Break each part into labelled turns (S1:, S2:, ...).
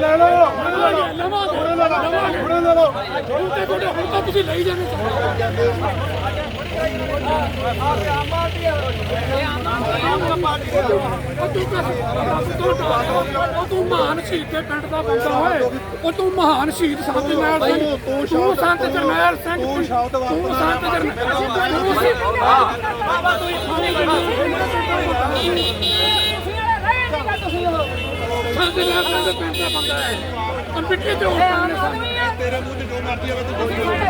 S1: ਲੈ ਲਓ ਲਵਾਂਗੇ ਲਵਾਂਗੇ ਲਵਾਂਗੇ ਲੈ ਲਓ ਤੇ ਤੁਹਾਡੇ ਹੁਣ ਤਾਂ ਤੁਸੀਂ ਲਈ ਜਾਣੇ ਉਹ ਤੂੰ ਮਹਾਨ ਸ਼ਹੀਦ ਦੇ ਪਿੰਡ ਦਾ ਬੰਦਾ ਹੋਏ ਉਹ ਤੂੰ ਮਹਾਨ ਸ਼ਹੀਦ ਸੰਤ ਜਰਨੈਲ ਸਿੰਘ ਤੂੰ ਸੰਤ ਜਰਨੈਲ ਸਿੰਘ ਤੂੰ ਸੰਤ ਜਰਨੈਲ ਸਿੰਘ ਸੰਤ ਜਰਨੈਲ ਸਿੰਘ ਦੇ ਪਿੰਡ ਦਾ ਬੰਦਾ ਹੈ ਕੰਪਿਊਟਰ ਤੇ ਉੱਠ
S2: ਤੇਰੇ ਮੂੰਹ ਤੇ ਜੋ ਮਰਜ਼ੀ ਆਵੇ ਤੂੰ ਬੋਲ।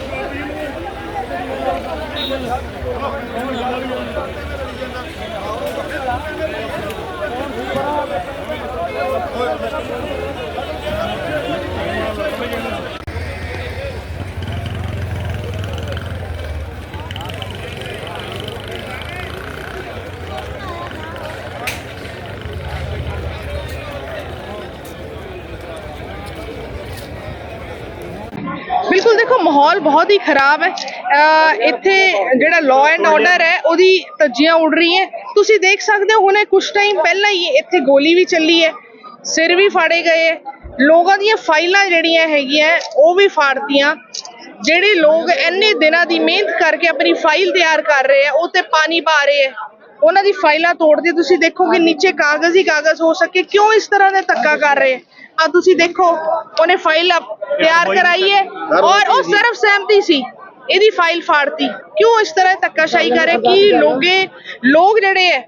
S1: ਕਰਦੇ ਤੁਸੀਂ
S3: ਬਿਲਕੁਲ ਦੇਖੋ, ਮਾਹੌਲ ਬਹੁਤ ਹੀ ਖਰਾਬ ਹੈ। ਇੱਥੇ ਜਿਹੜਾ ਲਾਅ ਐਂਡ ਆਰਡਰ ਹੈ, ਉਹਦੀ ਧੱਜੀਆਂ ਉੱਡ ਰਹੀ ਹੈ। ਤੁਸੀਂ ਦੇਖ ਸਕਦੇ ਹੋ, ਹੁਣੇ ਕੁਝ ਟਾਈਮ ਪਹਿਲਾਂ ਹੀ ਇੱਥੇ ਗੋਲੀ ਵੀ ਚੱਲੀ ਹੈ। ਸਿਰ ਵੀ ਫਾੜੇ ਗਏ ਹੈ। ਲੋਕਾਂ ਦੀਆਂ ਫਾਈਲਾਂ ਜਿਹੜੀਆਂ ਹੈਗੀਆਂ ਉਹ ਵੀ ਫਾੜਤੀਆਂ। ਜਿਹੜੇ ਲੋਕ ਇੰਨੇ ਦਿਨਾਂ ਦੀ ਮਿਹਨਤ ਕਰਕੇ ਆਪਣੀ ਫਾਈਲ ਤਿਆਰ ਕਰ ਰਹੇ ਆ ਉਹ ਤੇ ਪਾਣੀ ਪਾ ਰਹੇ ਆ ਉਹਨਾਂ ਦੀ ਫਾਈਲਾਂ ਤੋੜਦੇ ਤੁਸੀਂ ਦੇਖੋਗੇ ਨੀਚੇ ਕਾਗਜ਼ ਹੀ ਕਾਗਜ਼ ਹੋ ਸਕੇ। ਕਿਉਂ ਇਸ ਤਰ੍ਹਾਂ ਦੇ ਧੱਕਾ ਕਰ ਰਹੇ? ਆ ਤੁਸੀਂ ਦੇਖੋ ਉਹਨੇ ਫਾਈਲ ਤਿਆਰ ਕਰਾਈ ਹੈ ਔਰ ਉਹ ਸਿਰਫ ਸਹਿਮਤੀ ਸੀ ਇਹਦੀ ਫਾਈਲ ਫਾੜਤੀ। ਕਿਉਂ ਇਸ ਤਰ੍ਹਾਂ ਧੱਕਾਸ਼ਾਹੀ ਕਰ ਰਹੇ? ਕੀ ਲੋਗੇ ਲੋਕ ਜਿਹੜੇ ਹੈ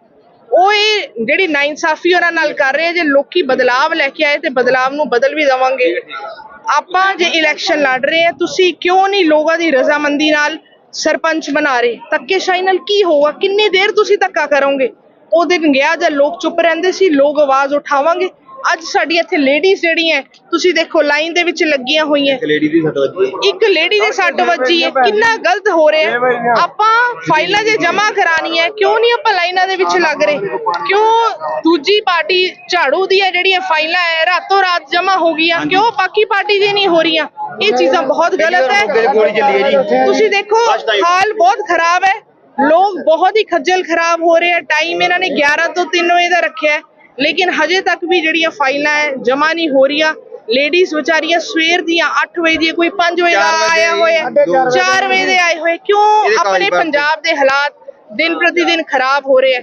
S3: ਉਹ ਇਹ ਜਿਹੜੀ ਨਾਇਨਸਾਫੀ ਉਹਨਾਂ ਨਾਲ ਕਰ ਰਹੇ ਜੇ ਲੋਕੀ ਬਦਲਾਵ ਲੈ ਕੇ ਆਏ ਤੇ ਬਦਲਾਵ ਨੂੰ ਬਦਲ ਵੀ ਦੇਵਾਂਗੇ। ਆਪਾਂ ਜੇ ਇਲੈਕਸ਼ਨ ਲੜ ਰਹੇ ਆ ਤੁਸੀਂ ਕਿਉਂ ਨਹੀਂ ਲੋਕਾਂ ਦੀ ਰਜ਼ਾਮੰਦੀ ਨਾਲ ਸਰਪੰਚ ਬਣਾ ਰਹੇ ਧੱਕੇਸ਼ਾਹੀ ਨਾਲ ਕੀ ਹੋਊਗਾ? ਕਿੰਨੀ ਦੇਰ ਤੁਸੀਂ ਧੱਕਾ ਕਰੋਗੇ? ਉਹ ਦਿਨ ਗਿਆ ਜਦ ਲੋਕ ਚੁੱਪ ਰਹਿੰਦੇ ਸੀ ਲੋਕ ਆਵਾਜ਼ ਉਠਾਵਾਂਗੇ? ਅੱਜ ਸਾਡੀ ਇੱਥੇ ਲੇਡੀਜ਼ ਜਿਹੜੀਆਂ ਤੁਸੀਂ ਦੇਖੋ ਲਾਈਨ ਦੇ ਵਿੱਚ ਲੱਗੀਆਂ ਹੋਈਆਂ।
S4: ਲੇਡੀ ਦੀ ਸੱਟ ਵੱਜੀ
S3: ਇੱਕ ਲੇਡੀ ਦੇ ਸੱਟ ਵੱਜੀ ਹੈ। ਕਿੰਨਾ ਗਲਤ ਹੋ ਰਿਹਾ ਹੈ। ਆਪਾਂ ਫਾਈਲਾਂ ਜੇ ਜਮ੍ਹਾਂ ਕਰਾਣੀ ਹੈ। ਕਿਉਂ ਨਹੀਂ ਆਪਾਂ ਲਾਈਨਾਂ ਦੇ ਵਿੱਚ ਲੱਗ ਰਹੇ? ਕਿਉਂ ਦੂਜੀ ਪਾਰਟੀ ਝਾੜੂ ਦੀਆਂ ਜਿਹੜੀਆਂ ਫਾਈਲਾਂ ਹੈ ਰਾਤੋਂ ਰਾਤ ਜਮ੍ਹਾਂ ਹੋ ਗਈਆਂ? ਕਿਉਂ ਬਾਕੀ ਪਾਰਟੀ ਦੀ ਨਹੀਂ ਹੋ ਰਹੀਆਂ? ਇਹ ਚੀਜ਼ਾਂ ਬਹੁਤ ਗਲਤ ਹੈ।
S4: ਹੈ।
S3: ਤੁਸੀਂ ਦੇਖੋ ਹਾਲ ਬਹੁਤ ਖਰਾਬ ਹੈ। ਲੋਕ ਬਹੁਤ ਹੀ ਖੱਜਲ ਖਰਾਬ ਹੋ ਰਹੇ ਆ ਟਾਈਮ ਇਹਨਾਂ ਨੇ 11 ਤੋਂ 3 ਵਜੇ ਦਾ ਰੱਖਿਆ ਹੈ। ਲੇਕਿਨ ਹਜੇ ਤੱਕ ਵੀ ਜਿਹੜੀਆਂ ਫਾਈਲਾਂ ਹੈ ਜਮਾ ਨਹੀਂ ਹੋ ਰਹੀਆਂ। ਲੇਡੀਜ਼ ਵਿਚਾਰੀਆਂ ਸਵੇਰ ਦੀਆਂ 8 ਵਜੇ ਦੀ ਕੋਈ 5 ਵਜੇ ਦਾ ਆਇਆ ਹੋਇਆ
S4: ਦੋ ਵਜੇ
S3: 4 ਵਜੇ ਦੇ ਆਏ ਹੋਏ। ਕਿਉਂ? ਆਪਣੇ। ਪੰਜਾਬ ਦੇ ਹਾਲਾਤ ਦਿਨ ਪ੍ਰਤੀ ਦਿਨ ਖਰਾਬ ਹੋ ਰਹੇ ਆ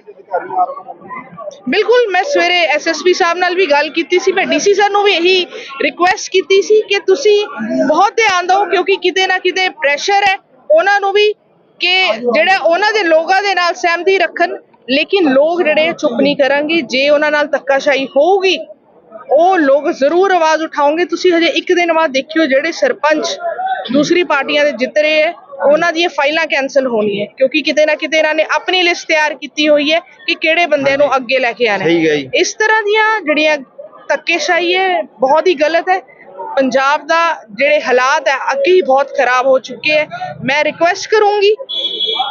S3: ਬਿਲਕੁਲ, ਮੈਂ ਸਵੇਰੇ ਐਸਐਸਪੀ ਸਾਹਿਬ ਨਾਲ ਵੀ ਗੱਲ ਕੀਤੀ ਸੀ, ਮੈਂ ਡੀਸੀ ਸਰ ਨੂੰ ਵੀ ਇਹੀ ਰਿਕੁਐਸਟ ਕੀਤੀ ਸੀ ਕਿ ਤੁਸੀਂ ਬਹੁਤ ਧਿਆਨ ਦਿਓ, ਕਿਉਂਕਿ ਕਿਤੇ ਨਾ ਕਿਤੇ ਪ੍ਰੈਸ਼ਰ ਹੈ, ਉਹਨਾਂ ਨੂੰ ਵੀ ਕਿ ਜਿਹੜਾ ਉਹਨਾਂ ਦੇ ਲੋਕਾਂ ਦੇ ਨਾਲ ਸਹਿਮਤੀ ਰੱਖਣ, ਲੇਕਿਨ ਲੋਕ ਜਿਹੜੇ ਚੁੱਪ ਨਹੀਂ ਕਰਾਂਗੇ, ਜੇ ਉਹਨਾਂ ਨਾਲ ਧੱਕਾਸ਼ਾਹੀ ਹੋਊਗੀ, ਉਹ ਲੋਕ ਜ਼ਰੂਰ ਆਵਾਜ਼ ਉਠਾਉਂਗੇ ਤੁਸੀਂ ਹਜੇ ਇੱਕ ਦਿਨ ਬਾਅਦ ਦੇਖਿਓ ਜਿਹੜੇ ਸਰਪੰਚ ਦੂਸਰੀ ਪਾਰਟੀਆਂ ਦੇ ਜਿੱਤ ਰਹੇ ਹੈ ਉਹਨਾਂ ਦੀਆਂ ਫਾਈਲਾਂ ਕੈਨਸਲ ਹੋਣੀਆਂ ਕਿਉਂਕਿ ਕਿਤੇ ਨਾ ਕਿਤੇ ਇਹਨਾਂ ਨੇ ਆਪਣੀ ਲਿਸਟ ਤਿਆਰ ਕੀਤੀ ਹੋਈ ਹੈ ਕਿ ਕਿਹੜੇ ਬੰਦੇ ਨੂੰ ਅੱਗੇ ਲੈ ਕੇ ਆਣਾ
S4: ਹੈ।
S3: ਇਸ ਤਰ੍ਹਾਂ ਦੀਆਂ ਜਿਹੜੀਆਂ ਧੱਕੇਸ਼ਾਹੀ ਹੈ ਬਹੁਤ ਹੀ ਗਲਤ ਹੈ। ਪੰਜਾਬ ਦਾ ਜਿਹੜੇ ਹਾਲਾਤ ਹੈ ਅੱਗੇ ਹੀ ਬਹੁਤ ਖਰਾਬ ਹੋ ਚੁੱਕੇ ਹੈ। ਮੈਂ ਰਿਕੁਐਸਟ ਕਰੂੰਗੀ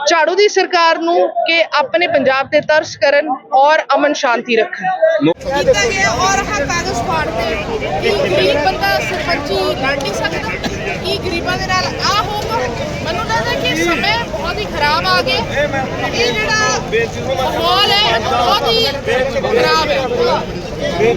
S3: ਝਾੜੂ ਦੀ ਸਰਕਾਰ ਨੂੰ ਕਿ ਆਪਣੇ ਪੰਜਾਬ ਤੇ ਤਰਸ ਕਰਨ ਔਰ ਅਮਨ ਸ਼ਾਂਤੀ ਰੱਖਣ। ਕੀਤਾ ਗਿਆ ਔਰ ਹਾਂ ਕਾਗਜ਼ ਫਾੜਦੇ ਕੀ ਗਰੀਬ ਬੰਦਾ ਸਰਪੰਚੀ ਲੜ ਨਹੀਂ ਸਕਦਾ ਕੀ ਗਰੀਬਾਂ ਦੇ ਨਾਲ ਆ ਹੋਊਗਾ ਮੈਨੂੰ ਲੱਗਦਾ ਕਿ ਸਮੇਂ ਬਹੁਤ ਹੀ ਖਰਾਬ ਆ ਗਿਆ ਇਹ ਜਿਹੜਾ ਮਾਹੌਲ ਹੈ ਬਹੁਤ ਹੀ ਖਰਾਬ ਹੈ।